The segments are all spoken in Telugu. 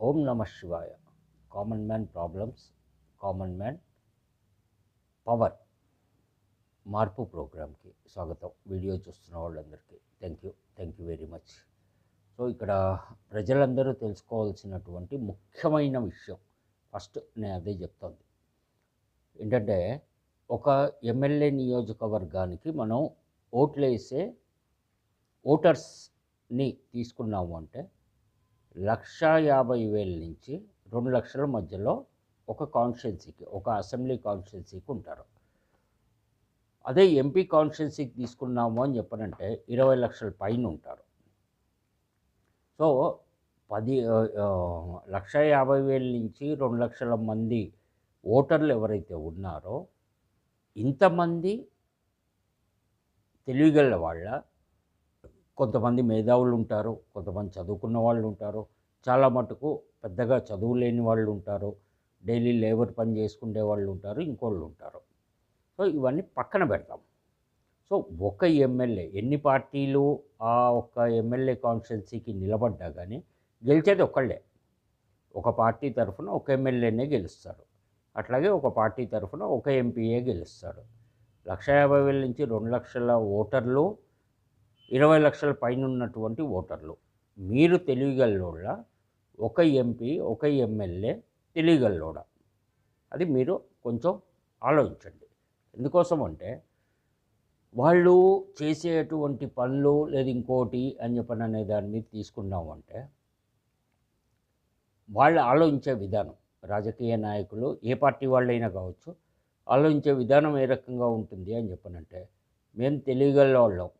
ఓం నమ శివాయ. Common man problems common man power మార్పు ప్రోగ్రామ్కి స్వాగతం. వీడియో చూస్తున్న వాళ్ళందరికీ thank you thank you very much. So ఇక్కడ ప్రజలందరూ తెలుసుకోవాల్సినటువంటి ముఖ్యమైన విషయం ఫస్ట్ నేను అదే చెప్తాను. ఏంటంటే ఒక ఎమ్మెల్యే నియోజకవర్గానికి మనం ఓట్లు వేసే ఓటర్స్ని తీసుకున్నాము అంటే లక్ష యాభై వేల నుంచి రెండు లక్షల మధ్యలో ఒక కాన్స్టిట్యున్సీకి ఒక అసెంబ్లీ కాన్స్టిట్యున్సీకి ఉంటారు. అదే ఎంపీ కాన్స్టిట్యున్సీకి తీసుకున్నాము అని చెప్పనంటే ఇరవై లక్షల పైన ఉంటారు. సో పది లక్ష యాభై వేల నుంచి రెండు లక్షల మంది ఓటర్లు ఎవరైతే ఉన్నారో ఇంతమంది తెలివిగల వాళ్ళ కొంతమంది మేధావులు ఉంటారు కొంతమంది చదువుకున్న వాళ్ళు ఉంటారు చాలా మటుకు పెద్దగా చదువు లేని వాళ్ళు ఉంటారు డైలీ లేబర్ పని చేసుకునే వాళ్ళు ఉంటారు ఇంకోళ్ళు ఉంటారు సో ఇవన్నీ పక్కన పెడతాం. సో ఒక ఎమ్మెల్యే ఎన్ని పార్టీలు ఆ ఒక్క ఎమ్మెల్యే కాన్స్టిట్యున్సీకి నిలబడ్డా కానీ గెలిచేది ఒక్కళ్ళే. ఒక పార్టీ తరఫున ఒక ఎమ్మెల్యేనే గెలుస్తాడు. అట్లాగే ఒక పార్టీ తరఫున ఒక ఎంపీఏ గెలుస్తాడు. లక్ష యాభై వేల నుంచి రెండు లక్షల ఓటర్లు ఇరవై లక్షల పైన ఉన్నటువంటి ఓటర్లు. మీరు తెలియగల్లోళ్ళ ఒక ఎంపీ ఒక ఎమ్మెల్యే తెలియగల్లోడ అది మీరు కొంచెం ఆలోచించండి. ఎందుకోసం అంటే వాళ్ళు చేసేటువంటి పనులు లేదా ఇంకోటి అని చెప్పని అనే దాని మీద తీసుకున్నాము అంటే వాళ్ళు ఆలోచించే విధానం రాజకీయ నాయకులు ఏ పార్టీ వాళ్ళైనా కావచ్చు ఆలోచించే విధానం ఏ రకంగా ఉంటుంది అని చెప్పనంటే మేము తెలియగల వాళ్ళం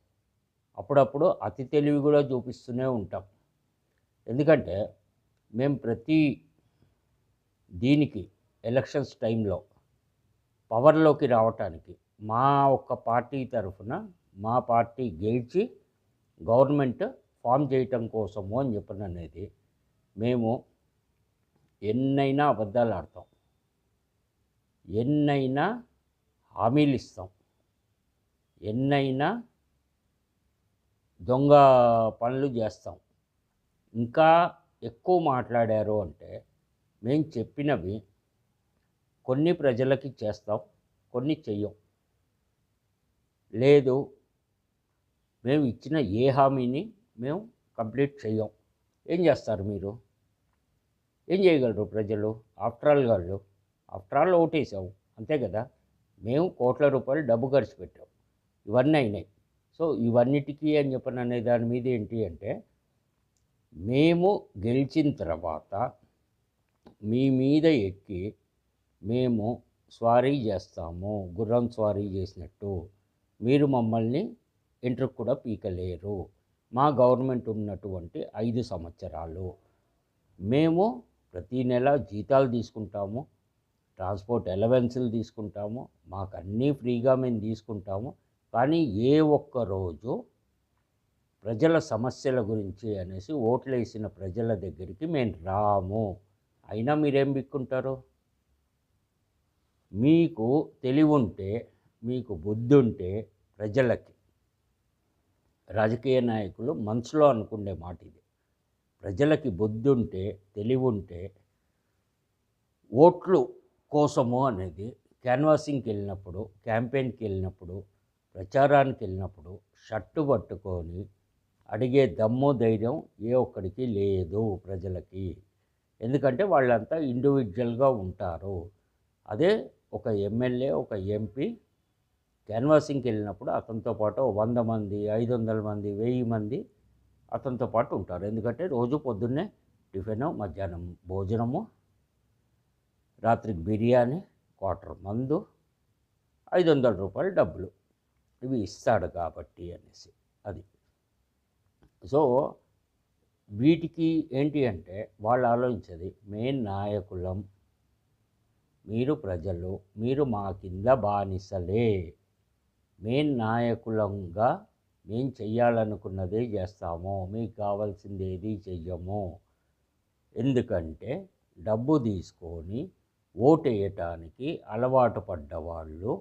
అప్పుడప్పుడు అతి తెలివి కూడా చూపిస్తూనే ఉంటాం. ఎందుకంటే మేము ప్రతి దీనికి ఎలక్షన్స్ టైంలో పవర్లోకి రావటానికి మా ఒక్క పార్టీ తరఫున మా పార్టీ గెలిచి గవర్నమెంట్ ఫామ్ చేయటం కోసము అని చెప్పిన అనేది మేము ఎన్నైనా అబద్ధాలు ఆడతాం. ఎన్నైనా హామీలు ఇస్తాం. ఎన్నైనా దొంగ పనులు చేస్తాం. ఇంకా ఎక్కువ మాట్లాడారు అంటే మేము చెప్పినవి కొన్ని ప్రజలకి చేస్తాం కొన్ని చెయ్యం. లేదు మేము ఇచ్చిన ఏ హామీని మేము కంప్లీట్ చెయ్యం. ఏం చేస్తారు మీరు? ఏం చేయగలరు ప్రజలు? ఆఫ్టర్ ఆల్ వాళ్ళు ఆఫ్టర్ ఆల్ ఓటేసాము అంతే కదా? మేము కోట్ల రూపాయలు డబ్బు ఖర్చు పెట్టాం. ఇవన్నీ అయినాయి. సో ఇవన్నిటికీ అని చెప్పిన అనే దాని మీద ఏంటి అంటే మేము గెలిచిన తర్వాత మీ మీద ఎక్కి మేము స్వారీ చేస్తాము గుర్రం స్వారీ చేసినట్టు మీరు మమ్మల్ని ఇంటర్ కూడా పీకలేరు. మా గవర్నమెంట్ ఉన్నటువంటి ఐదు సంవత్సరాలు మేము ప్రతీ నెల జీతాలు తీసుకుంటాము ట్రాన్స్పోర్ట్ ఎలవెన్సులు తీసుకుంటాము మాకు అన్నీ ఫ్రీగా మేము తీసుకుంటాము. కానీ ఏ ఒక్క రోజు ప్రజల సమస్యల గురించి అనేసి ఓట్లు వేసిన ప్రజల దగ్గరికి మేము రాము. అయినా మీరేం బిక్కుంటారు? మీకు తెలివి ఉంటే మీకు బుద్ధి ఉంటే ప్రజలకి. రాజకీయ నాయకులు మనసులో అనుకునే మాట ఇది. ప్రజలకి బుద్ధి ఉంటే తెలివి ఉంటే ఓట్లు కోసము అనేది క్యాన్వాసింగ్కి వెళ్ళినప్పుడు క్యాంపెయిన్కి వెళ్ళినప్పుడు ప్రచారానికి వెళ్ళినప్పుడు షర్టు పట్టుకొని అడిగే దమ్ము ధైర్యం ఏ ఒక్కడికి లేదు ప్రజలకి. ఎందుకంటే వాళ్ళంతా ఇండివిజువల్గా ఉంటారు. అదే ఒక ఎమ్మెల్యే ఒక ఎంపీ క్యాన్వాసింగ్కి వెళ్ళినప్పుడు అతనితో పాటు వంద మంది ఐదు వందల మంది వెయ్యి మంది అతనితో పాటు ఉంటారు. ఎందుకంటే రోజు పొద్దున్నే టిఫిన్ మధ్యాహ్నం భోజనము రాత్రికి బిర్యానీ క్వార్టర్ మందు ఐదు వందల రూపాయలు డబ్బులు. ఇవి ఇస్తాడు కాబట్టి అనేసి అది. సో వీటికి ఏంటి అంటే వాళ్ళు ఆలోచించేది మెయిన్ నాయకులం మీరు ప్రజలు మీరు మా కింద బానిసలే. మెయిన్ నాయకులంగా మేము చెయ్యాలనుకున్నదే చేస్తాము మీకు కావాల్సింది ఏది చెయ్యము. ఎందుకంటే డబ్బు తీసుకొని ఓటు వేయటానికి అలవాటు పడ్డవాళ్ళు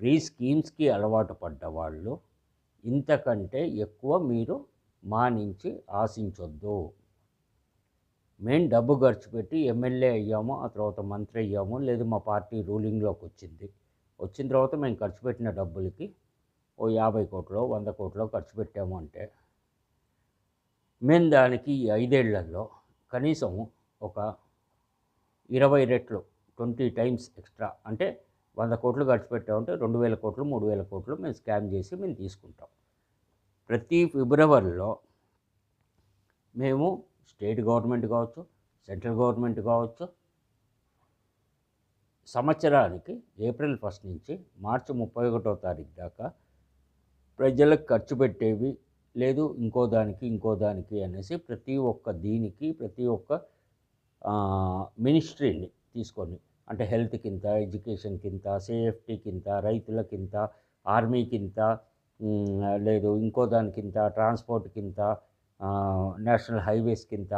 ఫ్రీ స్కీమ్స్కి అలవాటు పడ్డవాళ్ళు ఇంతకంటే ఎక్కువ మీరు మా నుంచి ఆశించొద్దు. మేము డబ్బు ఖర్చు పెట్టి ఎమ్మెల్యే అయ్యాము ఆ తర్వాత మంత్రి అయ్యాము లేదు మా పార్టీ రూలింగ్లోకి వచ్చింది. వచ్చిన తర్వాత మేము ఖర్చు పెట్టిన డబ్బులకి ఓ యాభై కోట్లో వంద కోట్లో ఖర్చు పెట్టాము అంటే మేము దానికి ఐదేళ్ళలో కనీసం ఒక ఇరవై రెట్లు ట్వంటీ టైమ్స్ ఎక్స్ట్రా అంటే వంద కోట్లు ఖర్చు పెట్టామంటే రెండు వేల కోట్లు మూడు వేల కోట్లు మేము స్కామ్ చేసి మేము తీసుకుంటాం. ప్రతి ఫిబ్రవరిలో మేము స్టేట్ గవర్నమెంట్ కావచ్చు సెంట్రల్ గవర్నమెంట్ కావచ్చు సంవత్సరానికి ఏప్రిల్ ఫస్ట్ నుంచి మార్చి ముప్పై ఒకటో తారీఖు దాకా ప్రజలకు ఖర్చు పెట్టేవి లేదు ఇంకో దానికి ఇంకో దానికి అనేసి ప్రతి ఒక్క దీనికి ప్రతి ఒక్క మినిస్ట్రీని తీసుకొని అంటే హెల్త్ కింద ఎడ్యుకేషన్ కింద సేఫ్టీ కింద రైతుల కింద ఆర్మీ కింద లేదు ఇంకో దాని కింద ట్రాన్స్పోర్ట్ కింద నేషనల్ హైవేస్ కింద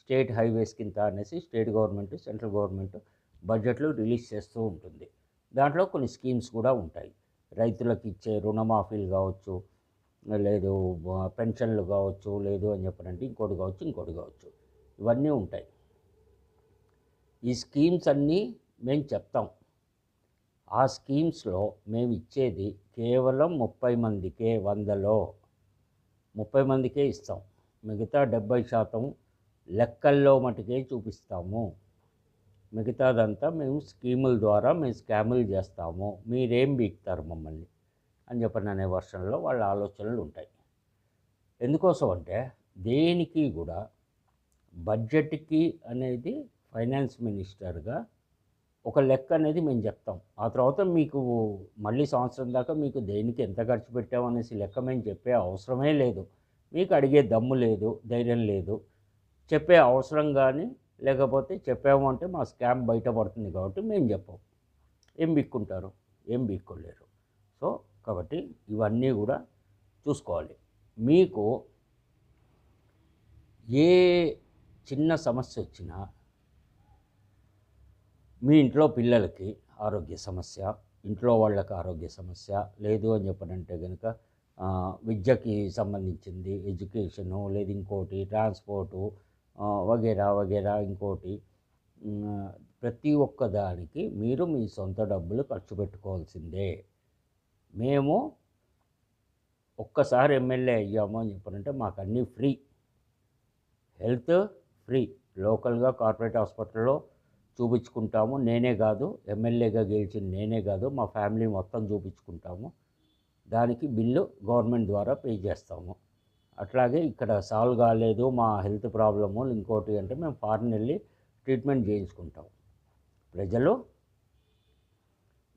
స్టేట్ హైవేస్ కింద అనేసి స్టేట్ గవర్నమెంట్ సెంట్రల్ గవర్నమెంట్ బడ్జెట్లు రిలీజ్ చేస్తూ ఉంటుంది. దాంట్లో కొన్ని స్కీమ్స్ కూడా ఉంటాయి. రైతులకు ఇచ్చే రుణమాఫీలు కావచ్చు లేదు పెన్షన్లు కావచ్చు లేదు అని చెప్పనంటే ఇంకోటి కావచ్చు ఇంకోటి కావచ్చు. ఇవన్నీ ఉంటాయి. ఈ స్కీమ్స్ అన్నీ మేము చెప్తాం. ఆ స్కీమ్స్లో మేము ఇచ్చేది కేవలం ముప్పై మందికే వందలో ముప్పై మందికే ఇస్తాం. మిగతా డెబ్బై శాతం లెక్కల్లో మటుకే చూపిస్తాము. మిగతాదంతా మేము స్కీముల ద్వారా మేము స్కాములు చేస్తాము. మీరేం బీక్తారు మమ్మల్ని అని చెప్పని అనే వర్షంలో వాళ్ళ ఆలోచనలు ఉంటాయి. ఎందుకోసం అంటే దేనికి కూడా బడ్జెట్కి అనేది ఫైనాన్స్ మినిస్టర్గా ఒక లెక్క అనేది మేము చెప్తాం. ఆ తర్వాత మీకు మళ్ళీ సంవత్సరం దాకా మీకు దేనికి ఎంత ఖర్చు పెట్టామనేసి లెక్క మేము చెప్పే అవసరమే లేదు. మీకు అడిగే దమ్ము లేదు ధైర్యం లేదు. చెప్పే అవసరం కానీ లేకపోతే చెప్పాము అంటే మా స్కామ్ బయటపడుతుంది కాబట్టి మేము చెప్పాం. ఏం బిక్కుంటారు? ఏం బిక్కోలేరు. సో కాబట్టి ఇవన్నీ కూడా చూసుకోవాలి. మీకు ఏ చిన్న సమస్య వచ్చినా మీ ఇంట్లో పిల్లలకి ఆరోగ్య సమస్య ఇంట్లో వాళ్ళకి ఆరోగ్య సమస్య లేదు అని చెప్పనంటే కనుక విద్యకి సంబంధించింది ఎడ్యుకేషను లేదు ఇంకోటి ట్రాన్స్పోర్టు వగేరా వగేరా ఇంకోటి ప్రతి ఒక్క దానికి మీరు మీ సొంత డబ్బులు ఖర్చు పెట్టుకోవాల్సిందే. మేము ఒక్కసారి ఎమ్మెల్యే అయ్యాము అని చెప్పనంటే మాకు అన్నీ ఫ్రీ. Health free. లోకల్గా కార్పొరేట్ హాస్పిటల్లో చూపించుకుంటాము. నేనే కాదు ఎమ్మెల్యేగా గెలిచిన నేనే కాదు మా ఫ్యామిలీ మొత్తం చూపించుకుంటాము. దానికి బిల్లు గవర్నమెంట్ ద్వారా పే చేస్తాము. అట్లాగే ఇక్కడ సాల్వ్ కాలేదు మా హెల్త్ ప్రాబ్లము ఇంకోటి అంటే మేము ఫారెన్ వెళ్ళి ట్రీట్మెంట్ చేయించుకుంటాం. ప్రజలు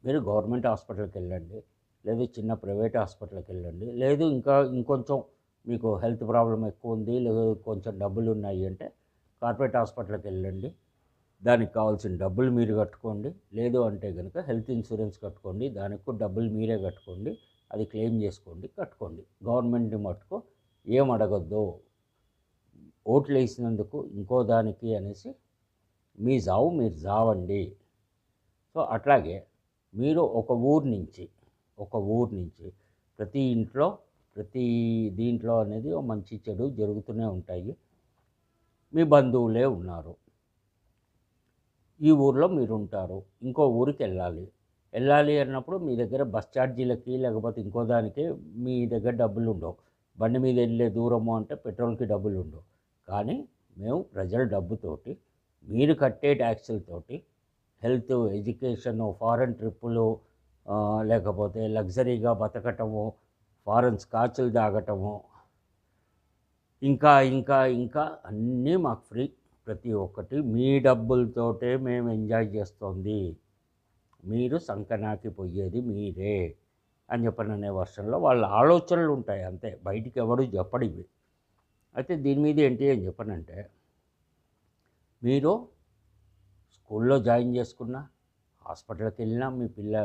మీరు గవర్నమెంట్ హాస్పిటల్కి వెళ్ళండి లేదు చిన్న ప్రైవేట్ హాస్పిటల్కి వెళ్ళండి లేదు ఇంకా ఇంకొంచెం మీకు హెల్త్ ప్రాబ్లం ఎక్కువ ఉంది లేదు కొంచెం డబ్బులు ఉన్నాయి అంటే కార్పొరేట్ హాస్పిటల్కి వెళ్ళండి. దానికి కావాల్సిన డబ్బులు మీరు కట్టుకోండి. లేదు అంటే కనుక హెల్త్ ఇన్సూరెన్స్ కట్టుకోండి. దానికి డబ్బులు మీరే కట్టుకోండి. అది క్లెయిమ్ చేసుకోండి కట్టుకోండి. గవర్నమెంట్ని మట్టుకు ఏం అడగద్దు. ఓట్లు వేసినందుకు ఇంకో దానికి అనేసి మీ జావు మీరు జావండి. సో అట్లాగే మీరు ఒక ఊరు నుంచి ఒక ఊరు నుంచి ప్రతి ఇంట్లో ప్రతి దీంట్లో అనేది మంచి చెడు జరుగుతూనే ఉంటాయి. మీ బంధువులే ఉన్నారు. ఈ ఊర్లో మీరు ఉంటారు ఇంకో ఊరికి వెళ్ళాలి. వెళ్ళాలి అన్నప్పుడు మీ దగ్గర బస్ ఛార్జీలకి లేకపోతే ఇంకో దానికి మీ దగ్గర డబ్బులు ఉండవు. బండి మీద వెళ్ళే దూరము అంటే పెట్రోల్కి డబ్బులు ఉండవు. కానీ మేము ప్రజల డబ్బుతోటి మీరు కట్టే ట్యాక్సులతోటి హెల్త్ ఎడ్యుకేషన్ ఫారెన్ ట్రిప్పులు లేకపోతే లగ్జరీగా బతకటము ఫారెన్ స్కాచ్లు తాగటము ఇంకా ఇంకా ఇంకా అన్నీ మాకు ఫ్రీ. ప్రతి ఒక్కటి మీ డబ్బులతోటే మేము ఎంజాయ్ చేస్తోంది. మీరు సంకనాకి పోయేది మీరే అని చెప్పననే అనే వర్షంలో వాళ్ళ ఆలోచనలు ఉంటాయి అంతే. బయటికి ఎవడు చెప్పడివి. అయితే దీని మీద ఏంటి అని చెప్పనంటే మీరు స్కూల్లో జాయిన్ చేసుకున్నా హాస్పిటల్కి వెళ్ళినా మీ పిల్ల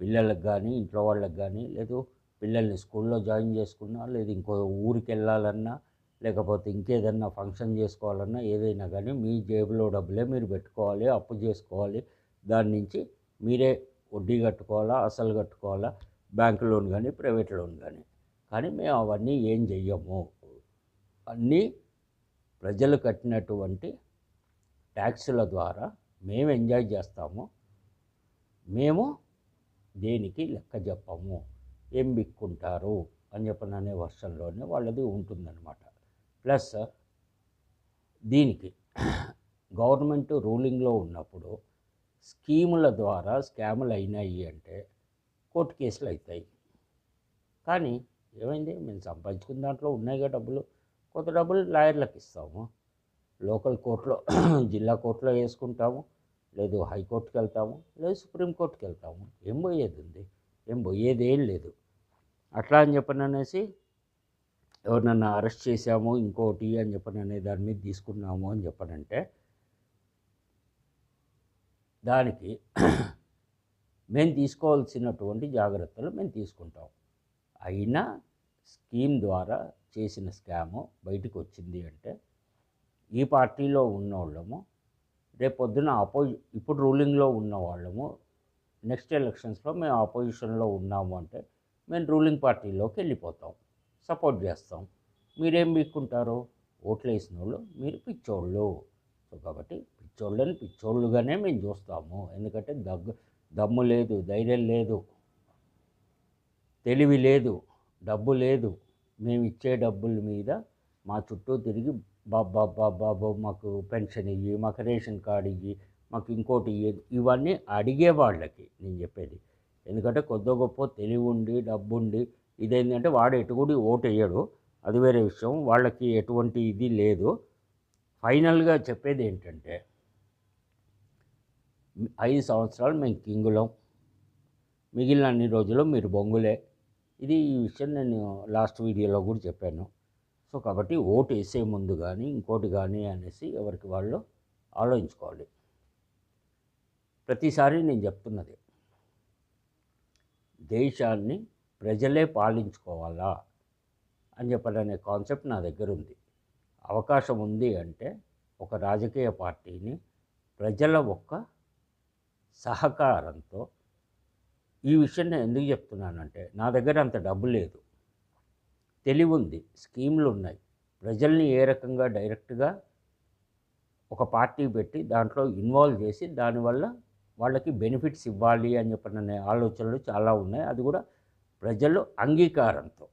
పిల్లలకు కానీ ఇంట్లో వాళ్ళకి కానీ లేదు పిల్లల్ని స్కూల్లో జాయిన్ చేసుకున్నా లేదు ఇంకో ఊరికి వెళ్ళాలన్నా లేకపోతే ఇంకేదన్నా ఫంక్షన్ చేసుకోవాలన్నా ఏదైనా కానీ మీ జేబులో డబ్బులే మీరు పెట్టుకోవాలి అప్పు చేసుకోవాలి. దాని నుంచి మీరే వడ్డీ కట్టుకోవాలా అసలు కట్టుకోవాలా బ్యాంక్ లోన్ కానీ ప్రైవేట్ లోన్ కానీ. కానీ మేము అవన్నీ ఏం చెయ్యము. అన్నీ ప్రజలు కట్టినటువంటి ట్యాక్సుల ద్వారా మేము ఎంజాయ్ చేస్తాము. మేము దేనికి లెక్క చెప్పము. ఏం బిక్కుంటారు అని చెప్పని అనే వర్షంలోనే వాళ్ళది ఉంటుందన్నమాట. ప్లస్ దీనికి గవర్నమెంట్ రూలింగ్లో ఉన్నప్పుడు స్కీముల ద్వారా స్కాములు అయినాయి అంటే కోర్టు కేసులు అవుతాయి కానీ ఏమైంది? మేము సంపాదించుకున్న దాంట్లో ఉన్నాయిగా డబ్బులు. కొంత డబ్బులు లాయర్లకు ఇస్తాము. లోకల్ కోర్టులో జిల్లా కోర్టులో వేసుకుంటాము. లేదు హైకోర్టుకి వెళ్తాము. లేదు సుప్రీంకోర్టుకి వెళ్తాము. ఏం పోయేది ఉంది? ఏం పోయేది ఏం లేదు. అట్లా అని చెప్పని అనేసి ఎవరినన్నా అరెస్ట్ చేశాము ఇంకోటి అని చెప్పని అనే దాని మీద తీసుకున్నాము అని చెప్పనంటే దానికి మేము తీసుకోవాల్సినటువంటి జాగ్రత్తలు మేము తీసుకుంటాం. అయినా స్కీమ్ ద్వారా చేసిన స్కాము బయటకు వచ్చింది అంటే ఈ పార్టీలో ఉన్నోళ్ళము రేపు పొద్దున అపోజి ఇప్పుడు రూలింగ్లో ఉన్న వాళ్ళము నెక్స్ట్ ఎలక్షన్స్లో మేము ఆపోజిషన్లో ఉన్నాము అంటే మేము రూలింగ్ పార్టీలోకి వెళ్ళిపోతాం. సపోర్ట్ చేస్తాం. మీరేం మీకుంటారు ఓట్లు వేసిన వాళ్ళు మీరు పిచ్చోళ్ళు. సో కాబట్టి పిచ్చోళ్ళని పిచ్చోళ్ళుగానే మేము చూస్తాము. ఎందుకంటే దగ్గు దమ్ము లేదు ధైర్యం లేదు తెలివి లేదు డబ్బు లేదు. మేము ఇచ్చే డబ్బుల మీద మా చుట్టూ తిరిగి బాబా బాబా మాకు పెన్షన్ ఇవ్వి మాకు రేషన్ కార్డు ఇవ్వి మాకు ఇంకోటి ఇవన్నీ అడిగే వాళ్ళకి నేను చెప్పేది. ఎందుకంటే కొద్ది గొప్ప తెలివి ఉండి డబ్బు ఉండి ఇదేంటంటే వాడు ఎటుగుడి ఓటు వేయడు అది వేరే విషయం. వాళ్ళకి ఎటువంటి ఇది లేదు. ఫైనల్గా చెప్పేది ఏంటంటే ఐదు సంవత్సరాలు మేము కింగులం. మిగిలిన అన్ని రోజులు మీరు బొంగులే. ఇది ఈ విషయం నేను లాస్ట్ వీడియోలో కూడా చెప్పాను. సో కాబట్టి ఓటు వేసే ముందు కానీ ఇంకోటి కానీ అనేసి ఎవరికి వాళ్ళు ఆలోచించుకోవాలి. ప్రతిసారి నేను చెప్తున్నది దేశాన్ని ప్రజలే పాలించుకోవాలా అని చెప్పడనే కాన్సెప్ట్ నా దగ్గర ఉంది అవకాశం ఉంది అంటే ఒక రాజకీయ పార్టీని ప్రజల ఒక్క సహకారంతో ఈ విషయం నేను ఎందుకు చెప్తున్నానంటే నా దగ్గర అంత డబ్బు లేదు. తెలివి ఉంది స్కీములు ఉన్నాయి ప్రజల్ని ఏ రకంగా డైరెక్ట్గా ఒక పార్టీ పెట్టి దాంట్లో ఇన్వాల్వ్ చేసి దానివల్ల వాళ్ళకి బెనిఫిట్స్ ఇవ్వాలి అని చెప్పిన ఆలోచనలు చాలా ఉన్నాయి. అది కూడా ప్రజలు అంగీకారంతో.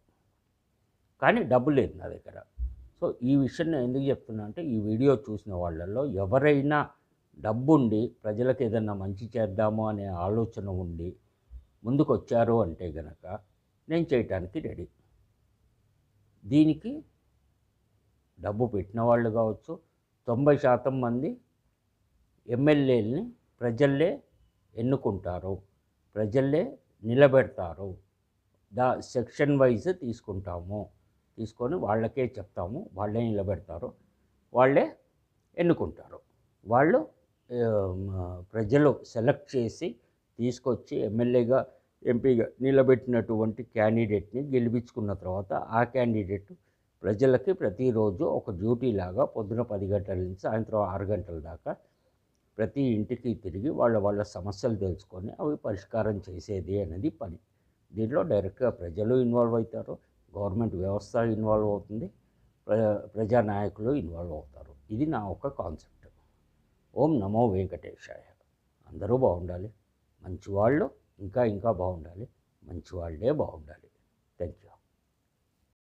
కానీ డబ్బు లేదు నా దగ్గర. సో ఈ విషయం నేను ఎందుకు చెప్తున్నా అంటే ఈ వీడియో చూసిన వాళ్ళల్లో ఎవరైనా డబ్బుండి ప్రజలకు ఏదన్నా మంచి చేద్దాము అనే ఆలోచన ఉండి ముందుకు వచ్చారు అంటే గనక నేను చేయటానికి రెడీ. దీనికి డబ్బు పెట్టిన వాళ్ళు కావచ్చు తొంభై శాతం మంది ఎమ్మెల్యేలని ప్రజల్లే ఎన్నుకుంటారు ప్రజల్లే నిలబెడతారు. దా సెక్షన్ వైజ్ తీసుకుంటాము. తీసుకొని వాళ్ళకే చెప్తాము. వాళ్ళే నిలబెడతారు. వాళ్ళే ఎన్నుకుంటారు. వాళ్ళు ప్రజలు సెలెక్ట్ చేసి తీసుకొచ్చి ఎమ్మెల్యేగా ఎంపీగా నిలబెట్టినటువంటి క్యాండిడేట్ని గెలిపించుకున్న తర్వాత ఆ క్యాండిడేట్ ప్రజలకి ప్రతిరోజు ఒక డ్యూటీ లాగా పొద్దున పది గంటల నుంచి సాయంత్రం ఆరు గంటల దాకా ప్రతి ఇంటికి తిరిగి వాళ్ళ వాళ్ళ సమస్యలు తెలుసుకొని అవి పరిష్కారం చేసేది అనేది పని. దీంట్లో డైరెక్ట్గా ప్రజలు ఇన్వాల్వ్ అవుతారు గవర్నమెంట్ వ్యవస్థ ఇన్వాల్వ్ అవుతుంది ప్రజా నాయకులు ఇన్వాల్వ్ అవుతారు. ఇది నా ఒక కాన్సెప్ట్. ఓం నమో వెంకటేశాయ. అందరూ బాగుండాలి. మంచివాళ్ళు ఇంకా ఇంకా బాగుండాలి. మంచివాళ్ళే బాగుండాలి. Thank you